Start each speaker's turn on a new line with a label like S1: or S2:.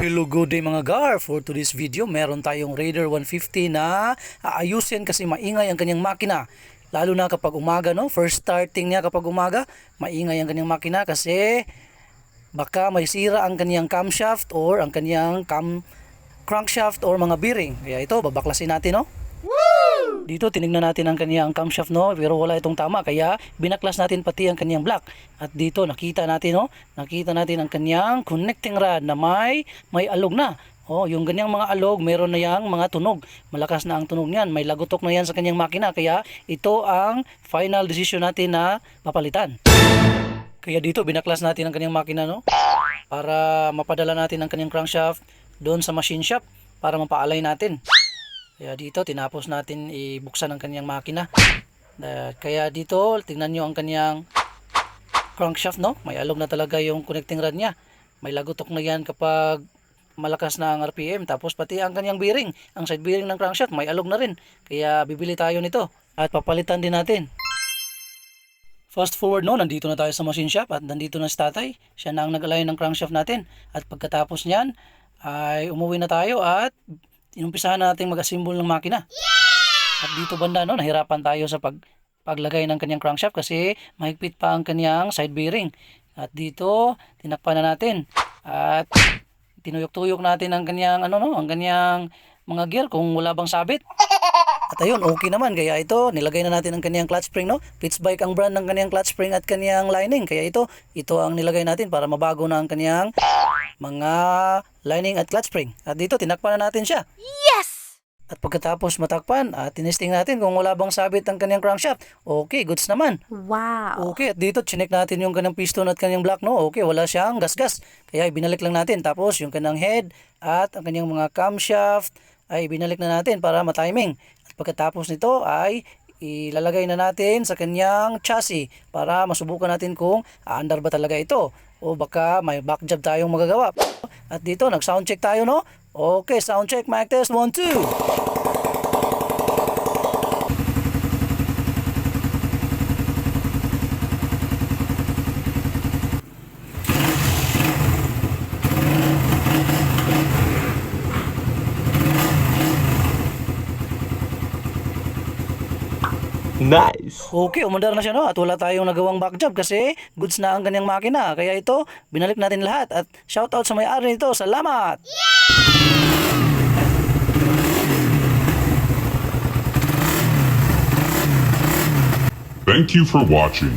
S1: Hello good day mga gar. For today's video, meron tayong Raider 150 na aayusin kasi maingay ang kanyang makina. Lalo na kapag umaga, no? First starting niya kapag umaga, maingay ang kanyang makina kasi baka may sira ang kanyang camshaft or ang kanyang cam crankshaft or mga bearing. Kaya ito, babaklasin natin, no? Dito tinignan natin ang kanyang camshaft no, pero wala itong tama kaya binaklas natin pati ang kanyang block. At dito nakita natin no, nakita natin ang kanyang connecting rod na may may alog na. Oh, yung ganyang mga alog, meron na yang mga tunog. Malakas na ang tunog niyan. May lagutok na yan sa kanyang makina. Kaya ito ang final decision natin na papalitan. Kaya dito binaklas natin ang kanyang makina no para mapadala natin ang kanyang crankshaft doon sa machine shop para mapaalay natin. Kaya dito tinapos natin ibuksan ang kanyang makina. Uh, kaya dito tingnan nyo ang kanyang crankshaft no. May alog na talaga yung connecting rod niya. May lagutok na yan kapag malakas na ang RPM. Tapos pati ang kanyang bearing, ang side bearing ng crankshaft may alog na rin. Kaya bibili tayo nito at papalitan din natin. Fast forward no, nandito na tayo sa machine shop at nandito na si tatay. Siya na ang nag-align ng crankshaft natin. At pagkatapos niyan, ay umuwi na tayo at inumpisahan natin mag-assemble ng makina. At dito banda no, nahirapan tayo sa pag paglagay ng kanyang crankshaft kasi mahigpit pa ang kanyang side bearing. At dito, tinakpan na natin. At tinuyok-tuyok natin ang kanyang ano no, ang kanyang mga gear kung wala bang sabit. At ayun, okay naman. Kaya ito, nilagay na natin ang kanyang clutch spring, no? Pittsbike ang brand ng kanyang clutch spring at kanyang lining. Kaya ito, ito ang nilagay natin para mabago na ang kanyang mga lining at clutch spring. At dito, tinakpan na natin siya.
S2: Yes!
S1: At pagkatapos matakpan, at tinesting natin kung wala bang sabit ang kanyang crankshaft. Okay, goods naman.
S2: Wow.
S1: Okay, at dito chinek natin yung kanyang piston at kanyang block, no? Okay, wala siyang gas-gas. Kaya ibinalik lang natin. Tapos yung kanyang head at ang kanyang mga camshaft ay binalik na natin para matiming. At pagkatapos nito ay ilalagay na natin sa kanyang chassis para masubukan natin kung aandar ba talaga ito o baka may back job tayong magagawa. At dito, nag-sound check tayo, no? Okay, sound check, mic test, 1, 2.
S3: Nice.
S1: Okay, umandar na siya no at wala tayong nagawang back job kasi goods na ang kanyang makina. Kaya ito, binalik natin lahat at shout out sa may-ari nito. Salamat!
S4: Thank you for watching.